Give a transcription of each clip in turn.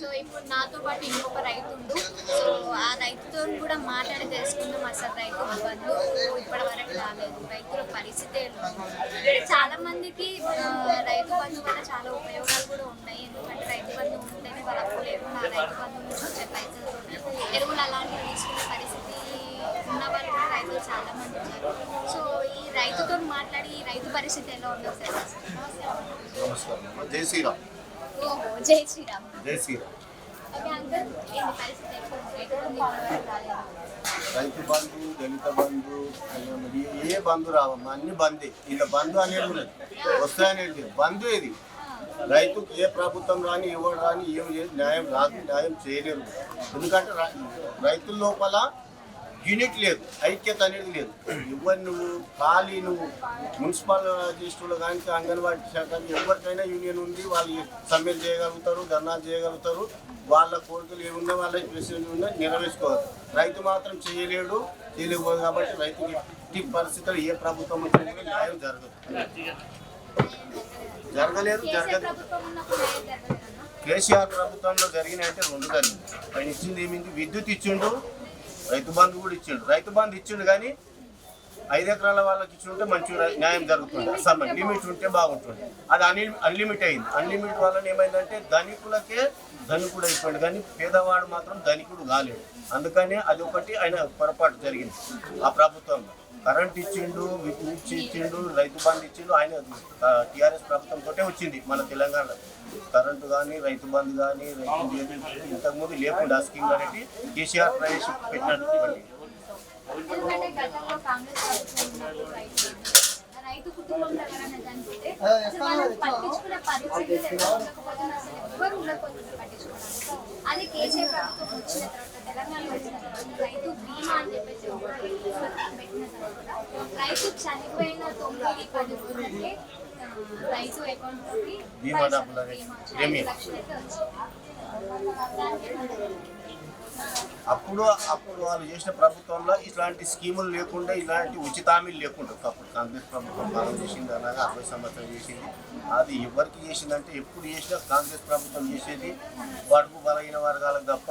So ఇప్పుడు నాతో పాటు ఇంకొక రైతు ఉండు. సో ఆ రైతుతో కూడా మాట్లాడి తెలుసుకుందాం అసలు రైతు బంధు ఇప్పటి వరకు రాలేదు. రైతుల పరిస్థితి ఎలా చాలా మందికి రైతు బంధు వల్ల చాలా ఉపయోగాలు కూడా ఉన్నాయి. ఎందుకంటే రైతు బంధు ఉంటేనే వాళ్ళ అప్పు ఎరువులు ఆ రైతు బంధు నుంచి వచ్చే పైసలు ఎరువులు అలాంటివి తీసుకునే పరిస్థితి ఉన్న వాళ్ళు కూడా రైతులు చాలా మంది ఉన్నారు. సో ఈ రైతుతో మాట్లాడి ఈ రైతు పరిస్థితి ఎలా ఉందో? సార్ నమస్కారం. జై శ్రీరామ్. ఓహో జై శ్రీరామ్. జై రైతు బంధు దళిత బంధు ఏ బంధు రావమ్మా? అన్ని బందే ఇలా బంధు అనేది ఉన్నది. వస్తాయనేది. బంధు ఇది రైతుకు ఏ ప్రభుత్వం రాని ఎవరు రాని ఏం న్యాయం రాదు న్యాయం చేయలేరు. ఎందుకంటే రైతుల లోపల యూనిట్ లేదు ఐక్యత అనేది లేదు. ఎవరు నువ్వు ఖాళీ నువ్వు మున్సిపల్ డిస్ట్రిక్ట్లో కానీ అంగన్వాడీ శాఖ ఎవరికైనా యూనియన్ ఉంది వాళ్ళు సమ్మెలు చేయగలుగుతారు ధర్నాలు చేయగలుగుతారు. వాళ్ళ కోరికలు ఏమున్నా వాళ్ళ విషయాలు ఉన్నా నెరవేర్చుకోవాలి. రైతు మాత్రం చేయలేడు చేయలేకపోదు కాబట్టి రైతుకి ఎట్టి పరిస్థితులు ఏ ప్రభుత్వం వచ్చినా న్యాయం జరగదు. జరగలేదు జరగదు? కేసీఆర్ ప్రభుత్వంలో జరిగినాయంటే రెండు జరిగింది. ఆయన ఇచ్చింది ఏమింది? విద్యుత్ ఇచ్చిండు రైతు బంధు కూడా ఇచ్చిండు. రైతు బంధు ఇచ్చిండు కానీ ఐదు ఎకరాల వాళ్ళకి ఇచ్చుంటే మంచి న్యాయం జరుగుతుంది. సమ్ లిమిట్ ఉంటే బాగుంటుంది. అది అన్లి అన్లిమిట్ అయింది. అన్లిమిట్ వలన ఏమైందంటే ధనికులకే ధనికుడు అయిపోయాడు. కానీ పేదవాడు మాత్రం ధనికుడు కాలేడు అందుకనే అది ఒకటి ఆయన పొరపాటు జరిగింది ఆ ప్రభుత్వంలో. కరెంట్ ఇచ్చిండు విద్యుత్ ఇచ్చిండు రైతు బంధు ఇచ్చిండు ఆయన టీఆర్ఎస్ ప్రభుత్వంతో వచ్చింది. మన తెలంగాణలో కరెంటు కానీ రైతు బంధు కానీ రైతు బంధు ఇంతకుముందు లేకుండా ఆ స్కీమ్ అనేది కేసీఆర్ ప్రవేశపెట్టినటువంటి ప్రభుత్వం అదే కేసీఆర్ ప్రభుత్వం వచ్చిన తర్వాత తెలంగాణ వచ్చిన తర్వాత రైతు బీమా అని చెప్పేసి ఒకటి పెట్టిన తర్వాత రైతు చనిపోయిన తొమ్మిది పది రోజులకే రైతు అకౌంట్ బీమా అప్పుడు అప్పుడు వాళ్ళు చేసిన ప్రభుత్వంలో ఇట్లాంటి స్కీములు లేకుండా ఇలాంటి ఉచిత హామీలు లేకుండా అప్పుడు కాంగ్రెస్ ప్రభుత్వం మనం చేసింది అలాగే అరవై సంవత్సరం చేసింది. అది ఎవరికి చేసిందంటే ఎప్పుడు చేసినా కాంగ్రెస్ ప్రభుత్వం చేసేది బడుగు బలహీన వర్గాలకు తప్ప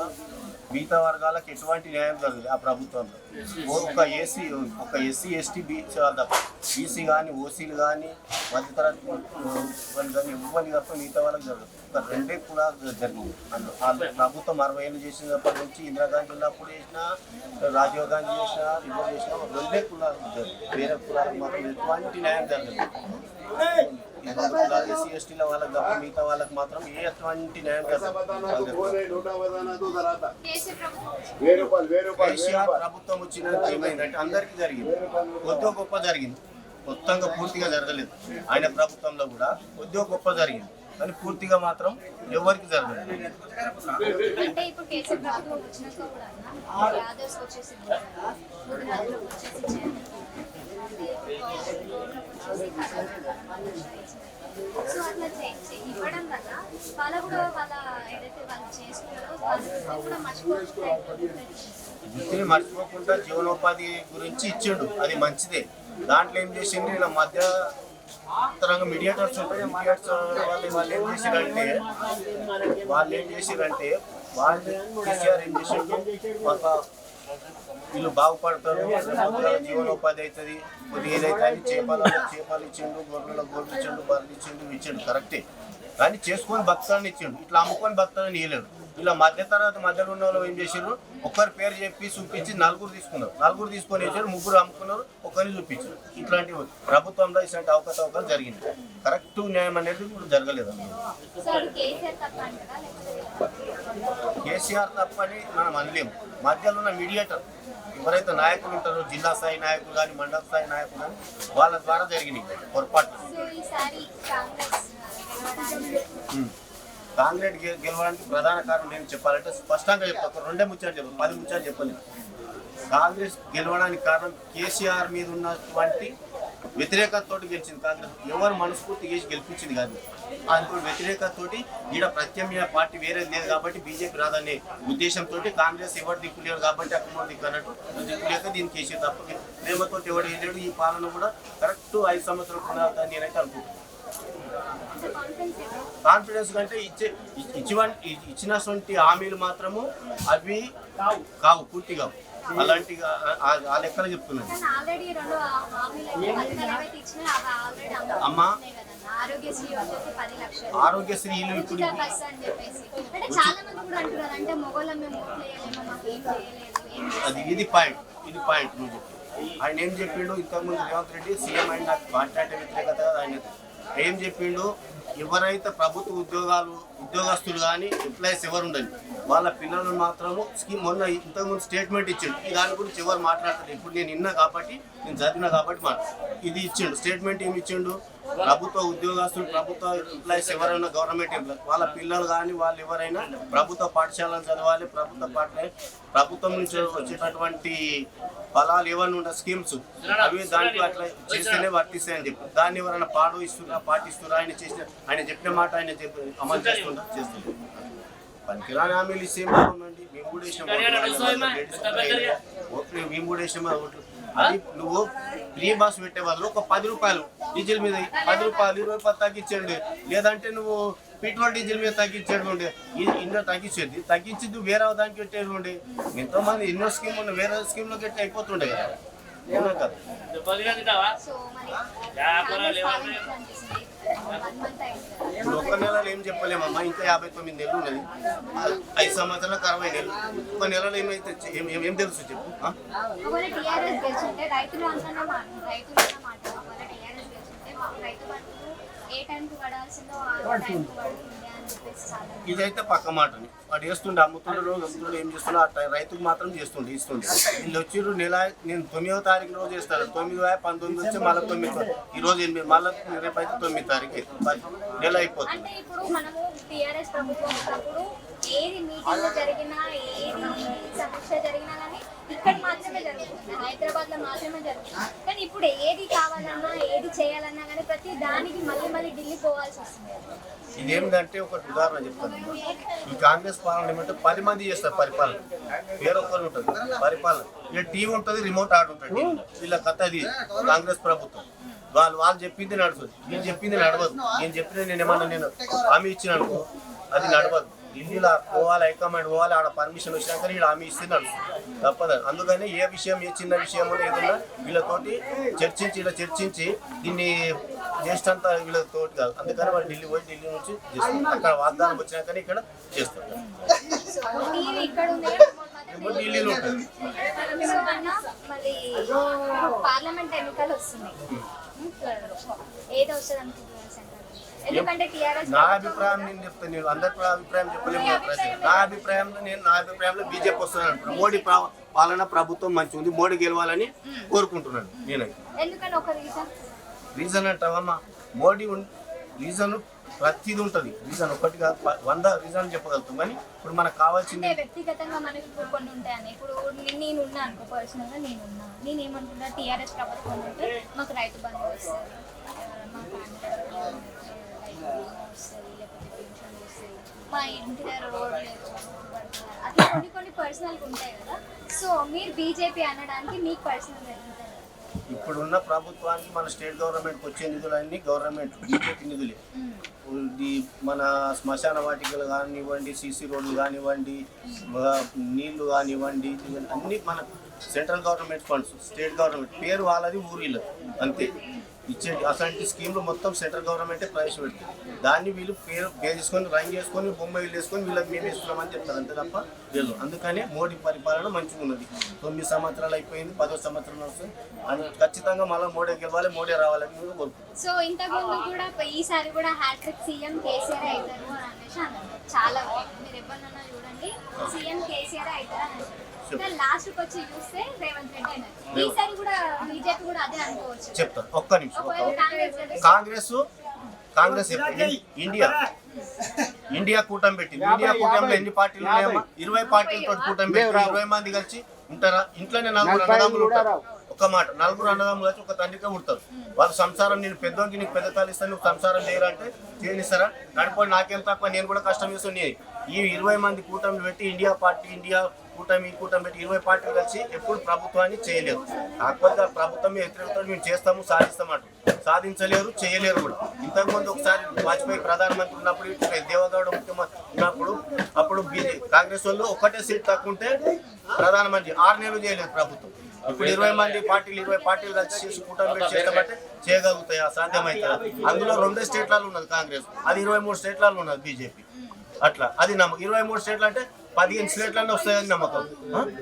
మిగతా వర్గాలకు ఎటువంటి న్యాయం జరగదు ఆ ప్రభుత్వంలో. ఒక ఏసీ ఒక ఎస్సీ ఎస్టీ బీచ్ తప్ప. బీసీ కానీ ఓసీలు కానీ మధ్యతరగతి వాళ్ళు కానీ ఇవ్వని తప్ప మిగతా వాళ్ళకి జరగదు. ఒక రెండే కులాలు జరిగింది అందులో వాళ్ళు ప్రభుత్వం అరవై ఏళ్ళు చేసినప్పటి నుంచి ఇందిరాగాంధీ ఉన్నప్పుడు చేసిన రాజీవ్ గాంధీ చేసిన ఇవ్వ చేసిన రెండే కులాలు జరిగింది వేరే కులాలకు మాత్రం ఎటువంటి న్యాయం జరగదు ఎస్సీ ఎస్టీల వాళ్ళకి తప్ప మిగతా వాళ్ళకి మాత్రం ఏ న్యాయం కేసీఆర్ ప్రభుత్వం వచ్చిన వెయ్యి రూపాయలు వెయ్యి రూపాయలు వెయ్యి కేసీఆర్ రూపాయలు ప్రభుత్వం వచ్చిన ఏమైందంటే అందరికీ జరిగింది. కొద్దిగా గొప్ప జరిగింది. మొత్తంగా పూర్తిగా జరగలేదు. ఆయన ప్రభుత్వంలో కూడా కొద్దిగా గొప్ప జరిగింది. కానీ పూర్తిగా మాత్రం ఎవరికి జరగలేదు. సో అట్లా ఇవ్వడం వల్ల కూడా వాళ్ళ ఏదైతే వాళ్ళు చేస్తున్నారో వాళ్ళు కూడా మర్చిపోకుండా వృత్తిని మర్చిపోకుండా జీవనోపాధి గురించి ఇచ్చిండు. అది మంచిదే. దాంట్లో ఏం చేసింది ఇలా మధ్య తరంగా మీడియేటర్స్ ఉంటాయి. మీడియేటర్స్ వాళ్ళు వాళ్ళు ఏం చేసిరంటే వాళ్ళు ఏం చేసిరంటే వాళ్ళు కేసీఆర్ ఏం చేసిండు? ఒక వీళ్ళు బాగుపడతారు జీవనోపాధి అవుతుంది. కొద్దిగా ఏదైతే చేపల చేపలు ఇచ్చిండు గొర్రెల గొర్రెలు ఇచ్చిండు బర్రెలు ఇచ్చిండు ఇచ్చిండు. కరెక్టే. కానీ చేసుకొని భక్తాన్ని ఇచ్చిండు. ఇట్లా అమ్ముకొని భక్తాన్ని ఇవ్వలేడు ఇలా మధ్య తరగతి మధ్యలో ఉన్న వాళ్ళు ఏం చేశారు ఒక్కరి పేరు చెప్పి చూపించి నలుగురు తీసుకున్నారు. నలుగురు తీసుకొని వచ్చారు ముగ్గురు అమ్ముకున్నారు ఒకరిని చూపించారు. ఇట్లాంటి ప్రభుత్వంలో ఇట్లాంటి అవకతవకలు జరిగింది. కరెక్ట్ న్యాయం అనేది ఇప్పుడు జరగలేదు కేసీఆర్ కేసీఆర్ తప్పని మనం అనలేము. మధ్యలో ఉన్న మీడియేటర్ ఎవరైతే నాయకులు ఉంటారో జిల్లా స్థాయి నాయకులు కానీ మండల స్థాయి నాయకులు కానీ వాళ్ళ ద్వారా జరిగినాయి పొరపాటు సో ఈసారి కాంగ్రెస్ గెలవడానికి ప్రధాన కారణం నేను చెప్పాలంటే స్పష్టంగా ఒక రెండే ముచ్చాలు చెప్పాలి పది ముచ్చాలు చెప్పలేదు కాంగ్రెస్ గెలవడానికి కారణం కేసీఆర్ మీద ఉన్నటువంటి వ్యతిరేకతతో గెలిచింది కాంగ్రెస్ ఎవరు మనస్ఫూర్తి చేసి గెలిపించింది కాదు. అందుకు వ్యతిరేకతతోటి ఈడ ప్రత్యామ్నాయ పార్టీ వేరే లేదు కాబట్టి బీజేపీ రాదనే ఉద్దేశంతో కాంగ్రెస్ ఎవరు దిక్కులేరు కాబట్టి అక్కడ దిక్కు అన్నట్టు దిక్కులేక దీనికి వేసేది తప్ప ప్రేమతో ఎవడు వెళ్ళాడు ఈ పాలన కూడా కరెక్ట్ ఐదు సంవత్సరాలు కొనాలని నేనైతే అనుకుంటున్నాను. కాన్ఫిడెన్స్ అంటే కంటే ఇచ్చే ఇచ్చిన ఇచ్చినటువంటి హామీలు మాత్రము అవి కావు. కావు పూర్తి కావు. అలాంటి ఆ- లెక్కలు చెప్తున్నాను. అమ్మా. అమ్ముతున్నాయి కదన్న ఆరోగ్యశ్రీ వచ్చేసి పది లక్షలు. ఆరోగ్యశ్రీ ఇల్లు ఇప్పుడు అది ఇది పాయింట్ ఇది పాయింట్ నువ్వు చెప్పి. ఆయన ఏం చెప్పిండు? ఇంతకుముందు రేవంత్ రెడ్డి సీఎం అయిన నాకు కాంట్రాక్ట్ వ్యతిరేకత ఆయన ఏం చెప్పిండు? ఎవరైతే ప్రభుత్వ ఉద్యోగాలు ఉద్యోగస్తులు కానీ ఎంప్లాయీస్ ఎవరు ఉండండి వాళ్ళ పిల్లలు మాత్రము స్కీమ్ మొన్న ఇంతకుముందు స్టేట్మెంట్ ఇచ్చిండు. ఈ దాని గురించి ఎవరు మాట్లాడతారు ఇప్పుడు నేను విన్నా కాబట్టి నేను చదివినా కాబట్టి మాట ఇది ఇచ్చిండు. స్టేట్మెంట్ ఏమి ఇచ్చిండు? ప్రభుత్వ ఉద్యోగస్తులు ప్రభుత్వ ఎంప్లాయీస్ ఎవరైనా గవర్నమెంట్ ఎంప్లాయీస్ వాళ్ళ పిల్లలు కానీ వాళ్ళు ఎవరైనా ప్రభుత్వ పాఠశాలను చదవాలి ప్రభుత్వ పాఠ ప్రభుత్వం నుంచి వచ్చేటటువంటి ఫలాలు ఏమైనా ఉన్న స్కీమ్స్ అవి దాంట్లో అట్లా చేస్తేనే వర్తిస్తాయని చెప్పి. దాన్ని ఎవరైనా పాడు ఇస్తున్నా పాటిస్తున్నా ఆయన చేసిన ఆయన చెప్పిన మాట ఆయన అమలు చేసుకుంటా చేస్తున్నారు పనికిరాని హామీలు ఇస్తే మేము కూడా వేసినాం ఓట్లు మేము కూడా వేసినాం ఓట్లు. అది నువ్వు ఫ్రీ బస్ పెట్టే బదులు ఒక పది రూపాయలు డీజిల్ మీద పది రూపాయలు ఇరవై రూపాయలు తగ్గించండి. లేదంటే నువ్వు పెట్రోల్ డీజిల్ మీద తగ్గించేది ఉండే ఇన్నో తగ్గించేది తగ్గించి నువ్వు వేరే దానికి పెట్టేది ఉండే ఎంతో మంది ఎన్నో స్కీమ్ ఉన్న వేరే స్కీమ్లో పెట్టి అయిపోతుండే కదా. ఒక్క నెలలో ఏం చెప్పలేమమ్మా ఇంకా యాభై తొమ్మిది నెలలు ఉన్నది. ఐదు సంవత్సరాలకు అరవై నెలలు. ఒక నెలలో ఏమైతే ఏం- ఏం- ఏం తెలుసు చెప్పు ఏ టైంకి పడాల్సిందో ఆ టైంకి పడుతుంది ఇదైతే పక్క మాటని వాడు వేస్తుండే అమ్ముతుండ్రు అమ్ముతుండ్రు ఏం చేస్తున్నా ఆ రైతుకు మాత్రం చేస్తుండే ఇస్తుండే. వీళ్ళు వచ్చిర్రు నెల నేను తొమ్మిదో తారీఖు రోజు చేస్తాను తొమ్మిది పంతొమ్మిది వచ్చి మళ్ళీ తొమ్మిది ఈ రోజు ఎనిమిది మళ్ళీ రేపు అయితే తొమ్మిది తారీఖు. నెల అయిపోతుంది. ఏది మీటింగ్ జరిగినా ఏది సమీక్ష జరిగినా కానీ ఇక్కడ మాత్రమే జరుగుతుంది. హైదరాబాద్లో మాత్రమే జరుగుతుంది. కానీ ఇప్పుడు ఏది కావాలన్నా ఏది చేయాలన్నా కానీ ప్రతి దానికి మళ్ళీ మళ్ళీ ఢిల్లీ పోవాల్సి వస్తుంది. ఇదేమిటంటే ఒక ఉదాహరణ చెప్తాను. ఈ కాంగ్రెస్ పాలన ఏమంటే పది మంది చేస్తారు పరిపాలన. వేరొకరు ఉంటుంది. పరిపాలన. ఇలా టీవీ ఉంటుంది రిమోట్ ఆర్డర్ ఉంటుంది. వీళ్ళ కథ అది. కాంగ్రెస్ ప్రభుత్వం. వాళ్ళు వాళ్ళు చెప్పింది నడుస్తుంది నేను చెప్పింది నడవదు. నేను చెప్పిన నేను ఏమన్నా నేను హామీ ఇచ్చిన అనుకో అది నడవదు. ఢిల్లీలో పోవాలి హైకమాండ్ పోవాలి ఆడ పర్మిషన్ వచ్చినాక వీళ్ళు హామీ ఇస్తే నడుస్తుంది తప్పదు. అందుకని ఏ విషయం ఏ చిన్న విషయం ఏదన్నా వీళ్ళతోటి చర్చించి ఇలా చర్చించి దీన్ని చేసినంత వీళ్ళతోటి కాదు. అందుకని వాళ్ళు ఢిల్లీ పోయి ఢిల్లీ నుంచి చేస్తారు అక్కడ వాగ్దానం వచ్చినాక ఇక్కడ చేస్తారు ఢిల్లీలో ఉంటుంది పార్లమెంట్ ఎన్నికలు వస్తున్నాయి. ఏది వస్తుంది అనుకుంటున్నారు సెంటర్ ఎందుకంటే టీఆర్ఎస్ నా అభిప్రాయం నేను చెప్తాను నేను అందరి ప్ర- అభిప్రాయం చెప్పలేము. నా అభిప్రాయంలో నేను నా అభిప్రాయంలో బీజేపీ వస్తున్నాను. మోడీ పాలన ప్రభుత్వం మంచిగా ఉంది మోడీ గెలవాలని కోరుకుంటున్నాను నేనైతే. ఒక రీజన్ అంటావమ్మా మోడీ రీజన్ ప్రతిది ఉంటుంది. రీజన్ ఒకటి కాదు వంద రీజన్ చెప్పగలుగుతాం. కానీ ఇప్పుడు మనకు కావాల్సింది వ్యక్తిగతంగా మనకి కొన్ని ఉంటాయని. ఇప్పుడు నేను ఉన్నా అనుకో పర్సనల్గా నేను ఉన్నా. నేను ఏమనుకుంటా టీఆర్ఎస్ ప్రభుత్వం ఉంటే మాకు రైతు బంధు వస్తుంది ఆ, మాకు ఆంధ్ర రైతు బీమా వస్తుంది లేకపోతే పెన్షన్ వస్తుంది మా ఇంటి దగ్గర రోడ్ లేదు అట్లా కొన్ని కొన్ని పర్సనల్ ఉంటాయి కదా. సో మీరు బీజేపీ అనడానికి మీకు పర్సనల్ ఉంటుంది ఇప్పుడున్న ప్రభుత్వానికి మన స్టేట్ గవర్నమెంట్కి వచ్చే నిధులన్నీ గవర్నమెంట్ బీజేపీ నిధులే. ఇది మన శ్మశాన వాటికలు కానివ్వండి సీసీ రోడ్లు కానివ్వండి నీళ్ళు కానివ్వండి అన్ని మన central government funds state government పేరు వాళ్ళది ఊరు వీళ్ళది. అంతే. ఇచ్చే అట్లాంటి స్కీమ్లు మొత్తం సెంట్రల్ గవర్నమెంటే ప్రవేశపెడుతుంది. దాన్ని వీళ్ళు పేరు పేరు చేసుకొని రంగ్ చేసుకొని బొమ్మ వీళ్ళు వేసుకొని వీళ్ళకి మేము ఇస్తున్నామని చెప్తారు. అంతే తప్ప వీళ్ళు. అందుకనే మోడీ పరిపాలన మంచిగా ఉన్నది. తొమ్మిది సంవత్సరాలు అయిపోయింది పదో సంవత్సరం వస్తుంది. అని ఖచ్చితంగా మళ్ళీ మోడీ గెలవాలి మోడీ రావాలని కూడా కోరుకుంటున్నాం సో ఇంతకుముందు కూడా ఈసారి కూడా హ్యాట్రిక్ సీఎం కేసీఆర్ అవుతారు అని అనేసి అన్నారు. చాలా మీరు ఎవరినన్నా చూడండి. సీఎం కేసీఆర్ అవుతారు అని లాస్ట్ వచ్చి చూస్తే రేవంత్ రెడ్డి అన్నారు. ఈసారి కూడా బీజేపీ కూడా అదే అనుకోవచ్చు. చెప్తాను ఒక్క నిమిషం కాంగ్రెస్ కాంగ్రెస్? ఇండియా. ఇండియా కూటమి పెట్టింది. ఇండియా కూటమిలో ఎన్ని పార్టీలు ఉన్నాయమ్మా? ఇరవై పార్టీలతో కూటమి పెట్టి ఇరవై మంది కలిసి ఉంటారా? ఇంట్లోనే నలుగురు అన్నదమ్ములు ఉంటారు. ఒక్క మాట. నలుగురు అన్నదమ్ములు వచ్చి ఒక తండ్రికే పుడతారు. వాళ్ళు సంసారం నేను పెద్దోకి నీకు పెద్ద కాలు ఇస్తాను నువ్వు సంసారం చేయరంటే చేయనిస్తారా నడిపోయి నాకేం తక్కువ నేను కూడా కష్టం చేస్తాను ఈ ఇరవై మంది కూటమి పెట్టి ఇండియా పార్టీ ఇండియా కూటమి ఈ కూటమి పెట్టి ఇరవై పార్టీలు కలిసి ఎప్పుడు ప్రభుత్వాన్ని చేయలేదు. కాకపోతే ప్రభుత్వం వ్యతిరేకత మేము చేస్తాము సాధిస్తామంట సాధించలేరు చేయలేరు కూడా. ఇంతకుముందు ఒకసారి వాజ్పేయి ప్రధానమంత్రి ఉన్నప్పుడు దేవగౌడ ముఖ్యమంత్రి ఉన్నప్పుడు అప్పుడు కాంగ్రెస్ వాళ్ళు ఒక్కటే సీట్ తక్కువ ఉంటే ప్రధానమంత్రి ఆరు నెలలు చేయలేదు ప్రభుత్వం. ఇప్పుడు ఇరవై మంది పార్టీలు ఇరవై పార్టీలు కలిసి చేసి కూటమి పెట్టి చేస్తామంటే చేయగలుగుతాయా? సాధ్యమవుతుంది అందులో రెండే స్టేట్లలో ఉన్నది కాంగ్రెస్ అది ఇరవై మూడు స్టేట్లలో ఉన్నది బీజేపీ. అట్లా అది నమ్మకం ఇరవై మూడు స్టేట్లు అంటే పదిహేను స్టేట్లలో వస్తాయని నమ్మకం.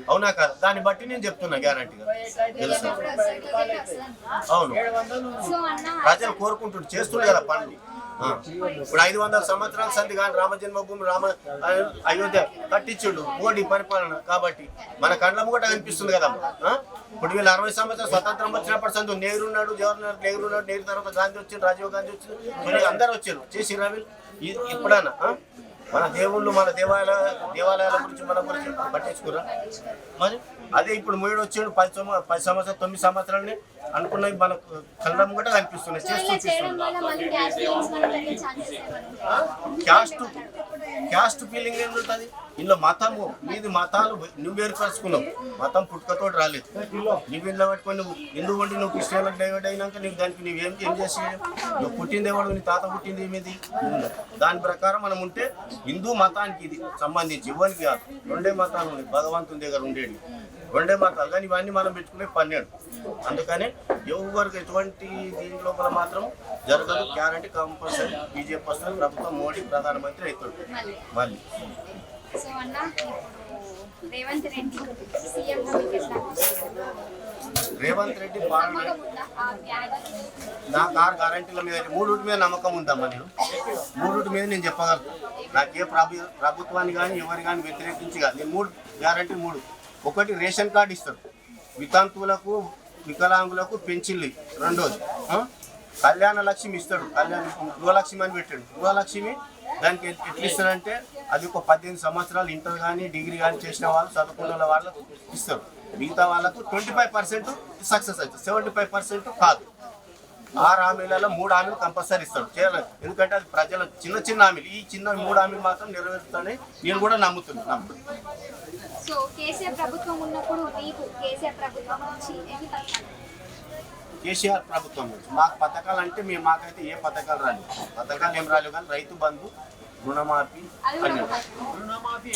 అవునా కాదు? దాన్ని బట్టి నేను చెప్తున్నా గ్యారంటీగా. తెలుసు? అవును. ప్రజలు కోరుకుంటున్నారు చేస్తున్నారు కదా పనులు. ఇప్పుడు ఐదు వందల సంవత్సరాల సంధి కానీ రామ జన్మభూమి రామ అయోధ్య కట్టించుడు మోడీ పరిపాలన కాబట్టి మన కళ్ళ కూడా కనిపిస్తుంది కదా ఇప్పుడు వీళ్ళు అరవై సంవత్సరాలు స్వతంత్రం వచ్చినప్పటి సందు నెహ్రూ ఉన్నాడు జవహర్లాల్ నెహ్రూ ఉన్నాడు నెహ్రూ తర్వాత గాంధీ వచ్చారు రాజీవ్ గాంధీ వచ్చారు అందరూ వచ్చారు. చేసి రవి ఇప్పుడన్నా మన దేవుళ్ళు మన దేవాలయ దేవాలయాల గురించి మన గురించి పట్టించుకురా? మరి? అదే ఇప్పుడు మూడు వచ్చాడు పది సంవ- పది సంవత్సరాలు తొమ్మిది సంవత్సరాలని అనుకున్నవి మనకు కళ్ళం కూడా కనిపిస్తున్నాయి? క్యాస్ట్ క్యాస్ట్ ఫీలింగ్ ఏముంటుంది ఇందులో మతము మీది మతాలు నువ్వు ఏర్పరచుకున్నావు. మతం పుట్టుకతో రాలేదు. నువ్వు ఇంట్లో పట్టుకొని నువ్వు హిందూ వండి నువ్వు క్రిస్టియన్లకు డైవర్ట్ అయినాక నీకు దానికి నువ్వు ఏం ఏం చేసి నువ్వు పుట్టింది ఎవడు నీ తాత పుట్టింది ఏమిది? దాని ప్రకారం మనం ఉంటే హిందూ మతానికి ఇది సంబంధించి ఇవ్వనికి కాదు. రెండే మతాలు ఉన్నాయి. భగవంతుని దగ్గర ఉండేవి రెండే మతాలు కానీ ఇవన్నీ మనం పెట్టుకునే పన్నెండు అందుకని ఎవరికి ఎటువంటి దీని లోపల మాత్రం జరగదు. గ్యారంటీ కంపల్సరీ బీజేపీ వస్తుంది ప్రభుత్వం మోడీ ప్రధానమంత్రి అవుతాడు. మళ్ళీ. మళ్ళీ. సో అన్న ఇప్పుడు రేవంత్ రెడ్డి సీఎం రేవంత్ రెడ్డి నా కార్ గ్యారంటీల మీద మూడుటి మీద నమ్మకం ఉందమ్మా నేను మూడుటి మీద నేను చెప్పగలను. నాకు ఏ ప్రభు ప్రభుత్వాన్ని కానీ ఎవరి కానీ వ్యతిరేకించి కాదు నేను మూడు గ్యారంటీ మూడు. ఒకటి రేషన్ కార్డు ఇస్తారు. వితంతువులకు వికలాంగులకు పెన్షన్లు రెండోది. కళ్యాణ లక్ష్మి ఇస్తాడు. కళ్యాణ గృహలక్ష్మి అని పెట్టాడు. గృహలక్ష్మి దానికి ఎట్లా ఇస్తారంటే అది ఒక పద్దెనిమిది సంవత్సరాలు ఇంటర్ కానీ డిగ్రీ కానీ చేసిన వాళ్ళు చదువుకున్న వాళ్ళకు ఇస్తారు. మిగతా వాళ్ళకు ట్వంటీ ఫైవ్ పర్సెంట్ సక్సెస్ అవుతుంది. సెవెంటీ ఫైవ్ పర్సెంట్ కాదు. ఆరు హామీలలో మూడు హామీలు కంపల్సరీ ఇస్తాడు. చేయాలి. ఎందుకంటే అది ప్రజల చిన్న చిన్న హామీలు. ఈ చిన్న మూడు హామీలు మాత్రం నెరవేరుతానని నేను కూడా నమ్ముతున్నాను సో కేసీఆర్ ప్రభుత్వం ఉన్నప్పుడు మీకు కేసీఆర్ ప్రభుత్వం నుంచి ఎన్ని పథకాలు? కేసీఆర్ ప్రభుత్వం నుంచి. మాకు పథకాలు అంటే మేము మాకైతే ఏ పథకాలు రాలేదు. పథకాలు ఏం రాలేవు కానీ రైతు బంధు రుణమాఫీ. రుణమాఫీ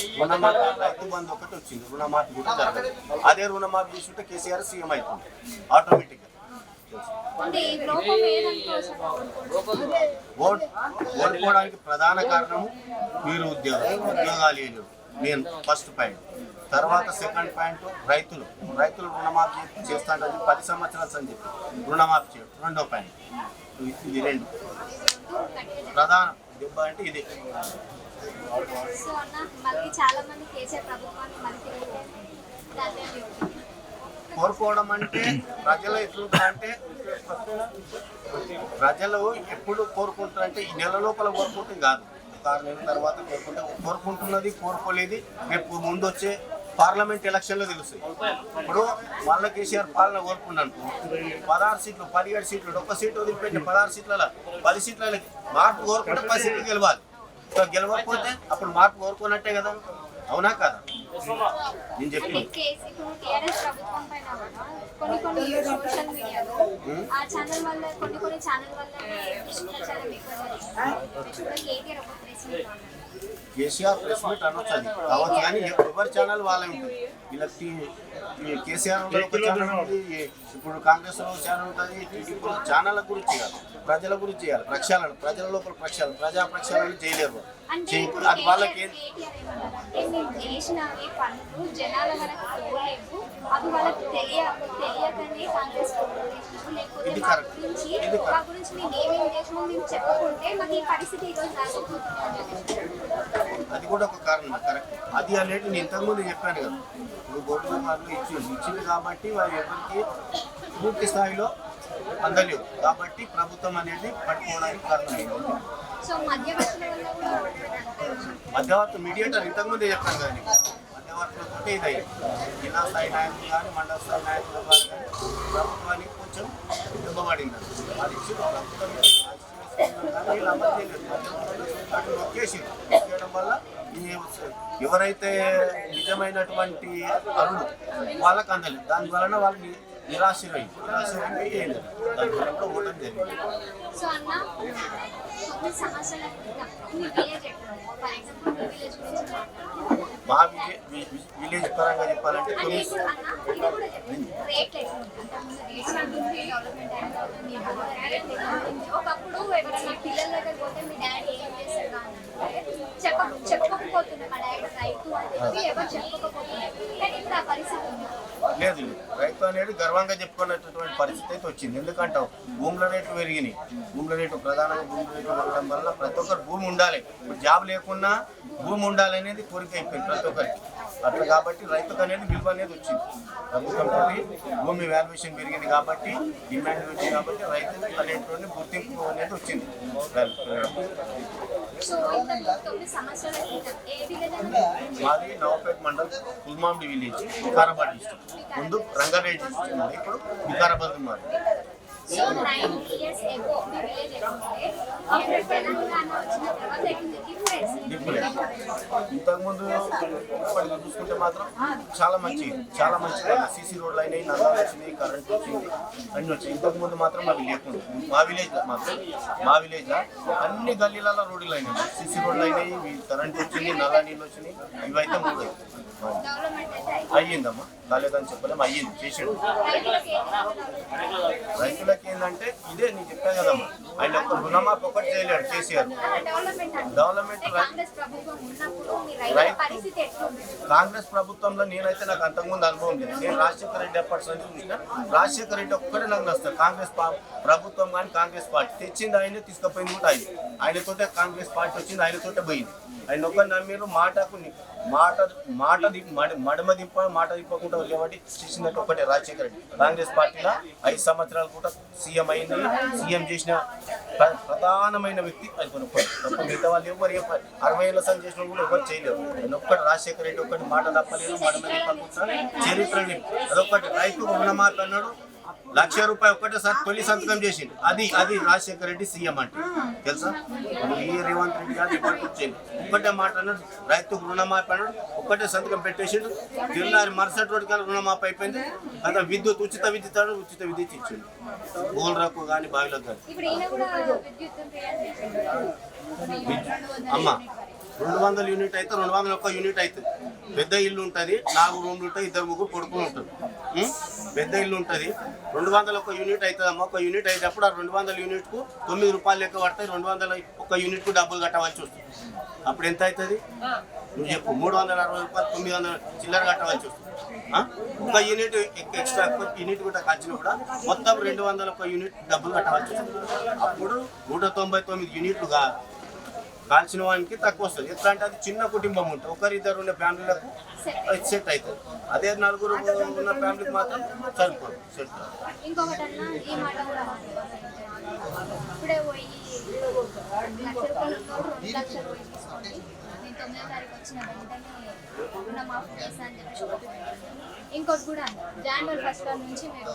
రైతు బంధు ఒకటి వచ్చింది. రుణమాఫీ కూడా జరగదు అదే రుణమాఫీ తీసుకుంటే కేసీఆర్ సీఎం అవుతుంది. ఆటోమేటిక్గా. ఓడిపోవడానికి ప్రధాన కారణం మీరు ఉద్యోగం ఉద్యోగాలు వేయలేరు నేను ఫస్ట్ పాయింట్ తర్వాత సెకండ్ పాయింట్ రైతులు. రైతులు రుణమాఫీ చేస్తాడని పది సంవత్సరాలు అని చెప్పి రుణమాఫీ చేయడం రెండో పాయింట్ ఇది రెండు. ప్రధాన. దెబ్బ అంటే ఇది. చాలా మంది కేసీఆర్ ప్రభుత్వాన్ని కోరుకోవడం అంటే ప్రజలు ఎట్లుంటారంటే ప్రజలు ఎప్పుడు కోరుకుంటారంటే ఈ నెల లోపల కోరుకుంటే కాదు. ఒక ఆరు నెలల తర్వాత కోరుకుంటే కోరుకుంటున్నది కోరుకోలేదు రేపు ముందు వచ్చే పార్లమెంట్ ఎలక్షన్లో తెలుస్తాయి. ఇప్పుడు వాళ్ళ కేసీఆర్ పాలన కోరుకున్నాను. పదహారు సీట్లు పదిహేడు సీట్లు ఒక్క సీట్ వదిలిపెట్టి పదహారు సీట్ల పది సీట్ల మార్పు కోరుకుంటే పది సీట్లు గెలవాలి. గెలవకపోతే అప్పుడు మార్పు కోరుకున్నట్టే కదా. అవునా కదా? నేను అంటే చెప్పింది కేసీ ఇప్పుడు టీఆర్ఎస్ ప్రభుత్వం పైన కూడా కొన్ని కొన్ని సోషల్ మీడియాలో ఆ ఛానల్ వల్ల కొన్ని కొన్ని ఛానల్ వల్ల దుష్ప్రచారం ఎక్కువ జరిగింది. ఇప్పుడు కేటీఆర్ ఒక ప్రెస్ మీట్లో అన్నారు. కేసీఆర్ ప్రెస్ మీట్ అనొచ్చు అది. కావచ్చు కానీ ఎవరి ఛానల్ వాళ్ళే ఉంటుంది. వీళ్ళకి ఈ కేసీఆర్ ఒక ఛానల్ ఉంది ఇప్పుడు కాంగ్రెస్లో ఒక ఛానల్ ఉంటుంది టీడీపీ ఛానల్ గురించి కాదు ప్రజల గురించి చేయాలి. ప్రక్షాళన ప్రజల లోపల ప్రక్షాళన ప్రజా ప్రక్షాళన చేయలేరు అంటే ఇప్పుడు అది వాళ్ళకి చేసినవి పనులు జనాల వరకు పోలేవు. అవి వాళ్ళకి తెలియ తెలియకనే కాంగ్రెస్ చేసినాము లేకపోతే ఇది మా correct. గురించి ఇది correct. మా గురించి మేము ఏమేమి చేసినామో మేము చెప్పకుంటే మాకు ఈ పరిస్థితి ఈరోజు రాకపోతుంది. అని చెప్పేసి. అది కూడా ఒక కారణం కరెక్ట్. అది అనేది నేను ఇంతకుముందు చెప్పాను కదా. ఇప్పుడు గోల్డ్ మార్లు ఇచ్చింది ఇచ్చింది కాబట్టి వారు ఎవరికి పూర్తి స్థాయిలో అందలేవు. కాబట్టి ప్రభుత్వం అనేది పట్టుకోవడానికి కారణమైంది సో మధ్యవర్తుల వల్ల కూడా మధ్యవర్తి మీడియేటర్ ఇంతకుముందే చెప్పాను కానీ నీకు. మధ్యవర్తులతో ఇది జిల్లా స్థాయి నాయకులు కానీ మండల స్థాయి నాయకులు కానీ ప్రభుత్వానికి కొంచెం ఇవ్వబడింది అది ఇచ్చి ప్రభుత్వం ఇచ్చి వల్ల ఎవరైతే నిజమైనటువంటి అరుణు వాళ్ళకి అందలేదు. దాని వలన వాళ్ళని నిరాశ నిరాశ్రయం ఏంది దాని వల్ల కూడా ఓటమి జరిగింది. వి- విలేజ్ పరంగా చెప్పాలంటే కొన్ని మీ ఒకప్పుడు ఎవరైనా పిల్లల దగ్గర పోతే మీ డాడీ ఏం అంటే చెప్ప చెప్పకపోతుండే మా డాడీ రైతు అని చెప్పి ఎవరు చెప్పకపోతున్నారు? కానీ ఇప్పుడు ఆ పరిస్థితి ఉంది. లేదు. రైతు అనేది గర్వంగా చెప్పుకునేటటువంటి పరిస్థితి అయితే వచ్చింది. ఎందుకంటావు భూముల రేట్లు పెరిగినాయి. భూముల రేటు ప్రధానంగా భూముల రేట్లు పెరగడం వల్ల ప్రతి ఒక్కరు భూమి ఉండాలి. ఇప్పుడు జాబ్ లేకున్నా భూమి ఉండాలి అనేది కోరిక అయిపోయింది ప్రతి ఒక్కరికి. అట్లా కాబట్టి రైతుకు అనేది విలువ అనేది వచ్చింది. ప్రభుత్వంతో భూమి వాల్యుయేషన్ పెరిగింది కాబట్టి డిమాండ్ వచ్చింది కాబట్టి రైతు అనేటువంటి గుర్తింపు అనేది వచ్చింది. విలేజ్ మాది నవపేట మండల్ కుల్మాండి విలేజ్ వికారాబాద్ డిస్ట్రిక్ట్. ముందు రంగారెడ్డి డిస్టిక్ ఇప్పుడు వికారాబాద్ మాది సో నైన్ ఇయర్స్ ఎగో మీ విలేజ్ తెలంగాణ వచ్చిన తర్వాత డిఫరెన్స్ ఇంతకుముందు ఇప్పటికి చూసుకుంటే మాత్రం చాలా మంచి చాలా మంచి సీసీ రోడ్లు అయినాయి నల్లాలు వచ్చినాయి కరెంట్ వచ్చింది అన్ని వచ్చాయి. ఇంతకుముందు మాత్రం అవి లేకుండా మా విలేజ్ మాత్రం మా విలేజ్ అన్ని గల్లీలలో రోడ్లు అయినాయి. సీసీ రోడ్లు అయినాయి కరెంట్ వచ్చింది నల్ల నీళ్ళు వచ్చినాయి ఇవైతే మూడు అయింది. అయ్యిందమ్మా కాలేదని చెప్పలేము అయ్యింది చేసాడు. రైతులకు రైతులకి ఏంటంటే ఇదే నేను చెప్పాను కదమ్మా ఆయన ఒక రుణమాఫీ ఒకటి చేయలేడు కేసీఆర్. డెవలప్మెంట్ కాంగ్రెస్ ప్రభుత్వంలో నేనైతే నాకు అంతకుముందు అనుభవం లేదు. నేను రాజశేఖర రెడ్డి ఎప్పటి నుంచి చూసిన రాజశేఖర రెడ్డి ఒక్కడే నాకు నచ్చుతాడు కాంగ్రెస్ ప్రభుత్వం కానీ కాంగ్రెస్ పార్టీ తెచ్చింది ఆయనే తీసుకుపోయింది కూడా ఆయన. ఆయనతోటే కాంగ్రెస్ పార్టీ వచ్చింది ఆయనతోటే పోయింది. ఆయన ఒక్క నమ్మిరు మాటకు మాట మాట మడ- మడమ దింప మాట దింపకుండా కాబట్టి చేసినట్టు ఒకటే రాజశేఖర రెడ్డి. కాంగ్రెస్ పార్టీలో ఐదు సంవత్సరాలు కూడా సీఎం అయింది. సీఎం చేసిన ప్రధానమైన వ్యక్తి అది కొనుక్కోండి తప్ప మిగతా వాళ్ళు ఎవరు ఎవరు అరవై ఏళ్ళ సంఘం చేసిన కూడా ఎవరు చేయలేరు. ఆయన ఒక్కటి రాజశేఖర రెడ్డి ఒక్కటి మాట తప్పలేదు మడమ దింపకుండా చరిత్ర అదొక్కటి. రైతు రుణమాఫీ అన్నాడు. లక్ష రూపాయలు ఒక్కటేసారి తొలి సంతకం చేసిండు. అది అది రాజశేఖర రెడ్డి సీఎం అంటే. తెలుసా? ఈ రేవంత్ రెడ్డి గారు వచ్చేది ఒక్కటే మాట అన్నాడు. రైతుకు రుణమాఫీ అన్నాడు. ఒక్కటే సంతకం పెట్టేసిండు. తిరునారి మరుసటి రోజు కానీ రుణమాఫీ అయిపోయింది. అదే విద్యుత్ ఉచిత విద్యుత్ అన్నాడు. ఉచిత విద్యుత్ ఇచ్చిండు. బోల్రకు కానీ బావిలకు కానీ అమ్మ రెండు వందల యూనిట్ అయితే రెండు వందల ఒక్క యూనిట్ అవుతుంది పెద్ద ఇల్లు ఉంటుంది నాలుగు రూమ్లు ఉంటాయి ఇద్దరు ముగ్గురు కొడుకులు ఉంటారు. ఉం? పెద్ద ఇల్లు ఉంటుంది. రెండు వందల ఒక యూనిట్ అవుతుంది ఒక యూనిట్ అయినప్పుడు ఆ రెండు వందల యూనిట్కు తొమ్మిది రూపాయలు లెక్క పడతాయి. రెండు వందల ఒక యూనిట్కు డబ్బులు కట్టవలసి వస్తుంది. అప్పుడు ఎంత అవుతుంది నువ్వు చెప్పు. మూడు వందల అరవై రూపాయలు తొమ్మిది వందల చిల్లర కట్టవలసి వస్తుంది. ఒక యూనిట్ ఎక్స్ట్రా యూనిట్ కూడా ఖర్చులు కూడా మొత్తం రెండు వందల ఒక యూనిట్ డబ్బులు కట్టవలసి వస్తుంది. అప్పుడు నూట తొంభై తొమ్మిది యూనిట్లుగా కాల్చిన వానికి తక్కువ వస్తుంది. ఎట్లా అంటే అది చిన్న కుటుంబం ఉంటుంది. ఒకరిద్దరు ఉన్న ఫ్యామిలీలకు అది సెట్ అవుతుంది. అదే నలుగురు ఉన్న ఫ్యామిలీకి మాత్రం సరిపోదు. సెట్ ఇంకొకటి తొమ్మిదో తారీఖు వచ్చిన వెంటనే రుణమాఫీ చేస్తా అని చెప్పేసి ఇంకోటి కూడా జనవరి ఫస్ట్ నుంచి మీరు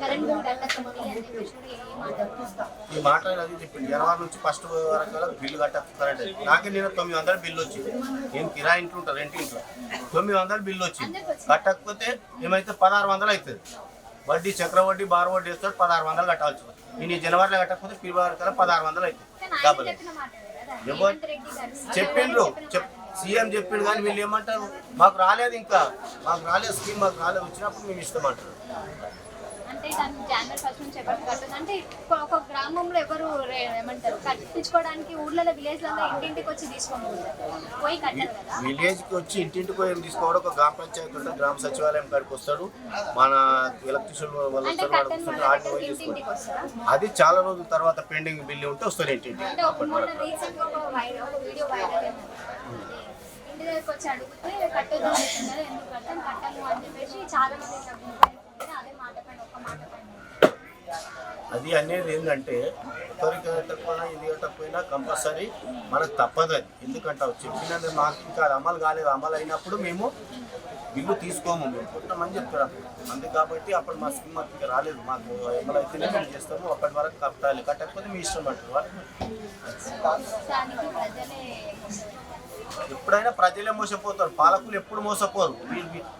కరెంట్ బిల్ కట్టకండి అని చెప్పేసి కూడా ఏ మాట. ఈ మాట అది చెప్పింది. జనవరి నుంచి ఫస్ట్ వరకు బిల్లు కట్టారంటే నాకే నేను తొమ్మిది వందల బిల్లు వచ్చింది. నేను కిరాయి ఇంట్లో ఉంటాను రెంట్ ఇంట్లో. తొమ్మిది వందల బిల్లు వచ్చింది. కట్టకపోతే ఏమైతే పదహారు వందలు అవుతుంది. వడ్డీ చక్రవడ్డీ బార్ వడ్డీ వేస్తాడు పదహారు వందలు కట్టాల్సి వస్తుంది. నేను ఈ జనవరిలో కట్టకపోతే ఫిబ్రవరి కల్లా పదహారు వందలు అవుతుంది. కదా గారు. చెప్పిండ్రు చెప్. సీఎం చెప్పిండు కానీ వీళ్ళు ఏమంటారు? మాకు రాలేదు ఇంకా. మాకు రాలేదు స్కీమ్ మాకు రాలేదు. వచ్చినప్పుడు మేము ఇస్తామంటారు. అంటే దాన్ని జనవరి ఫస్ట్ నుంచి ఎవరు కట్టదు. అంటే ఒక- గ్రామంలో ఎవరు రే- ఏమంటారు? కట్టించుకోవడానికి ఊర్లలో విలేజ్లలో ఇంటింటికి వచ్చి. పోయి కట్టారు కదా. విలేజ్కి వచ్చి ఇంటింటికి పోయి తీసుకోవడం ఒక గ్రామ పంచాయతీ ఉంటుంది. గ్రామ సచివాలయం కాడికి వస్తాడు. మన ఎలక్ట్రిషియన్ వాళ్ళు వస్తారు ఆడిని పోయి అది చాలా రోజుల తర్వాత పెండింగ్ బిల్లు ఉంటే వస్తారు ఇంటింటికి. ఇంటి దగ్గరకు వచ్చి అడిగితే ఎందుకు కట్టాను అని చెప్పేసి చాలా మంది అదే మాట పైన ఒక్క మాట పైన అది అనేది ఏంటంటే ఒకరికి కట్టకపోయినా ఇది కట్టకపోయినా కంపల్సరీ మనకు తప్పదు అది. ఎందుకంటే చెప్పినది మాకు ఇంకా అది అమలు కాలేదు. అమలు అయినప్పుడు మేము బిల్లు తీసుకోము. మేము కుట్టమని చెప్తారు అందుకే కాబట్టి అప్పుడు మా స్కీమ్ మాకు ఇంకా రాలేదు. మాకు అమలైతేనే మేము చేస్తాము. అప్పటి వరకు కట్టాలి. కట్టకపోతే మీ ఇష్టం ప్రజలే ఎప్పుడైనా ప్రజలే మోసపోతారు. పాలకులు ఎప్పుడు మోసపోరు.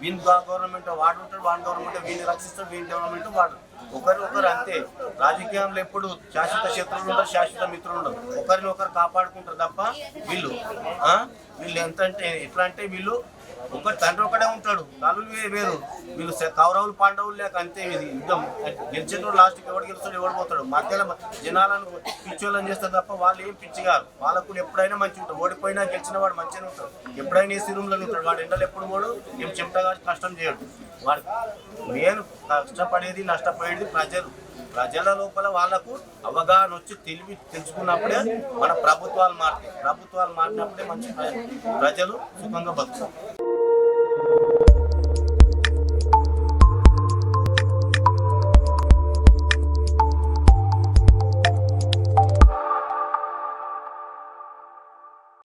వీని గవర్నమెంట్ వాడు ఉంటాడు వాడి గవర్నమెంట్ వీని రక్షిస్తాడు వీని గవర్నమెంట్ వాడు. ఒకరి ఒకరు అంతే. రాజకీయంలో ఎప్పుడు శాశ్వత శత్రువులు ఉండరు శాశ్వత మిత్రులు ఉండరు. ఒకరిని ఒకరు కాపాడుకుంటారు తప్ప వీళ్ళు వీళ్ళు ఎంత అంటే ఎట్లా అంటే వీళ్ళు ఒక తండ్రి ఒకడే ఉంటాడు. తల్లులు వేరు వీళ్ళు కౌరవులు పాండవులు లేక అంతే ఇది యుద్ధం. గెలిచేటోడు లాస్ట్కి ఎవడు గెలుస్తాడు ఎవడు పోతాడు. మధ్యలో జనాలను పిచ్చోళ్ళని చేస్తారు తప్ప వాళ్ళు ఏం పిచ్చి కాదు వాళ్ళకు కూడా ఎప్పుడైనా మంచిగా ఉంటాడు. ఓడిపోయినా గెలిచిన వాడు మంచిగానే ఉంటాడు. ఎప్పుడైనా ఏసీ రూమ్లో ఉంటాడు. వాడు ఎండలు ఎప్పుడు పోడు ఏం చెమటగా కష్టం చేయడు. వాడు నేను కష్టపడేది నష్టపోయేది ప్రజలు. ప్రజల లోపల వాళ్ళకు అవగాహన వచ్చి తెలివి తెలుసుకున్నప్పుడే మన ప్రభుత్వాలు మారుతాయి. ప్రభుత్వాలు మారినప్పుడే మంచి ప్రజలు సుఖంగా బతుకుతారు.